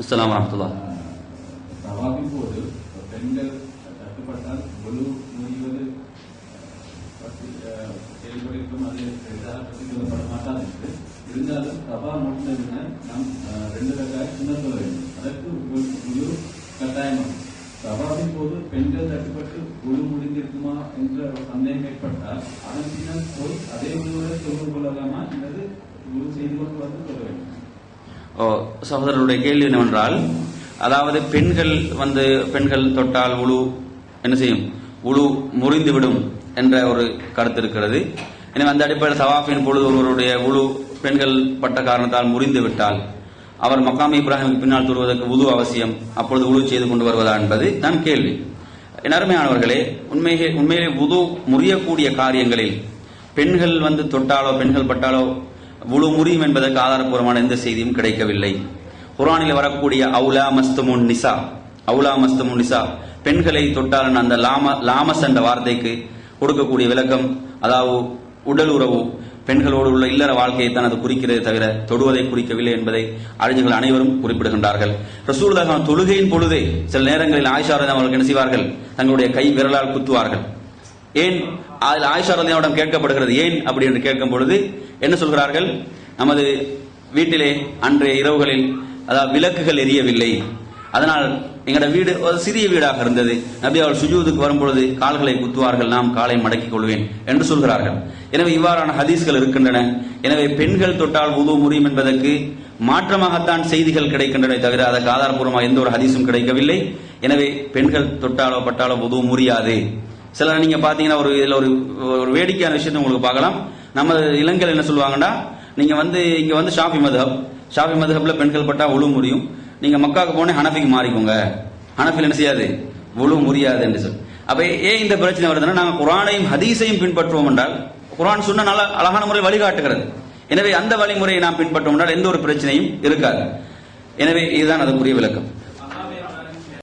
அஸ்ஸலாமு வரஹ்மத்துல்லாஹ் தவாபின் போது பெண்கள் தட்டுப்பட்டால் ஒழு முடிவது செயல்படுத்தும் அது பற்றி சொல்லப்பட மாட்டாது இருந்தாலும் தபா முடிந்ததுன்னா நாம் ரெண்டு ரகாய் சின்ன சொல்ல வேண்டும் அதற்கு ஒரு முழு கட்டாயமாகும் தவாபின் போது பெண்கள் தட்டுப்பட்டு குழு முடிந்திருக்குமா என்ற ஒரு சந்தேகம் ஏற்பட்டால் அதன் பின்னர் போய் அதே உணவுடன் சொல்லிக் கொள்ளலாமா அல்லது ஓ சகோதரருடைய கேள்வி என்னவென்றால் அதாவது பெண்கள் வந்து பெண்கள் தொட்டால் உழு என்ன செய்யும்? உழு முறிந்துவிடும் என்ற ஒரு கருத்து இருக்கிறது. எனவே அந்த அடிப்படையில் சவாஃபின் பொழுது ஒருவருடைய உழு பெண்கள் பட்ட காரணத்தால் முறிந்து விட்டால் அவர் மக்காமி இப்ராஹிமுக்கு பின்னால் தொழுவதற்கு உது அவசியம் அப்பொழுது உழு செய்து கொண்டு வருவதா என்பது தான் கேள்வி. நேர்மையானவர்களே அருமையானவர்களே உண்மையே உண்மையிலே உது முறியக்கூடிய காரியங்களில் பெண்கள் வந்து தொட்டாலோ பெண்கள் பட்டாலோ முழு முறியும் என்பதற்கு ஆதாரபூர்வமான எந்த செய்தியும் கிடைக்கவில்லை. குரானில் வரக்கூடிய அவுலா மஸ்தமுன் நிசா அவுலா மஸ்தமுன் நிசா பெண்களை தொட்டால் அந்த லாம லாமஸ் என்ற வார்த்தைக்கு கொடுக்கக்கூடிய விளக்கம் அதாவது உடல் உறவு பெண்களோடு உள்ள இல்லற வாழ்க்கையை தான் அது குறிக்கிறதே தவிர தொடுவதை குறிக்கவில்லை என்பதை அறிஞர்கள் அனைவரும் குறிப்பிடுகின்றார்கள். ரசூலுல்லாஹ் தொழுகையின் பொழுதே சில நேரங்களில் ஆயிஷா அவர்கள் என்ன செய்வார்கள்? தங்களுடைய கை விரலால் குத்துவார்கள். ஏன் அதில் ஆயிஷா கேட்கப்படுகிறது ஏன் அப்படி என்று கேட்கும் பொழுது என்ன சொல்கிறார்கள்? நமது வீட்டிலே அன்றைய இரவுகளில் அதாவது விளக்குகள் எரியவில்லை. அதனால் எங்களோட வீடு ஒரு சிறிய வீடாக இருந்தது. நபி அவள் சுஜூதுக்கு வரும்பொழுது கால்களை குத்துவார்கள் நாம் காலை மடக்கிக் கொள்வேன் என்று சொல்கிறார்கள். எனவே இவ்வாறான ஹதீஸ்கள் இருக்கின்றன. எனவே பெண்கள் தொட்டால் உது முறியும் என்பதற்கு மாற்றமாகத்தான் செய்திகள் கிடைக்கின்றன தவிர அதற்கு ஆதாரபூர்வமாக எந்த ஒரு ஹதீஸும் கிடைக்கவில்லை. எனவே பெண்கள் தொட்டாலோ பட்டாலோ உது முறியாது. சில நீங்க பாத்தீங்கன்னா ஒரு இதுல ஒரு ஒரு வேடிக்கையான விஷயத்தை உங்களுக்கு பார்க்கலாம். நம்ம இளைஞர்கள் என்ன சொல்லுவாங்கன்னா நீங்க வந்து இங்க வந்து ஷாஃபி மதுஹப். ஷாஃபி மதுஹப்ல பெண்கள் பட்டா உழு முடியும் நீங்க மக்காவுக்கு போனே ஹனஃபிக்கு மாறிக்கோங்க. ஹனஃபில் என்ன செய்யாது? உழு முடியாது என்று சொல்லி. அப்ப ஏன் இந்த பிரச்சனை வருதுன்னா நாங்க குரானையும் ஹதீஸையும் பின்பற்றுவோம் என்றால் குரான் சொன்ன நல்ல அழகான முறை வழிகாட்டுகிறது. எனவே அந்த வழிமுறையை நாம் பின்பற்றோம் என்றால் எந்த ஒரு பிரச்சனையும் இருக்காது. எனவே இதுதான் அதுக்குரிய விளக்கம்.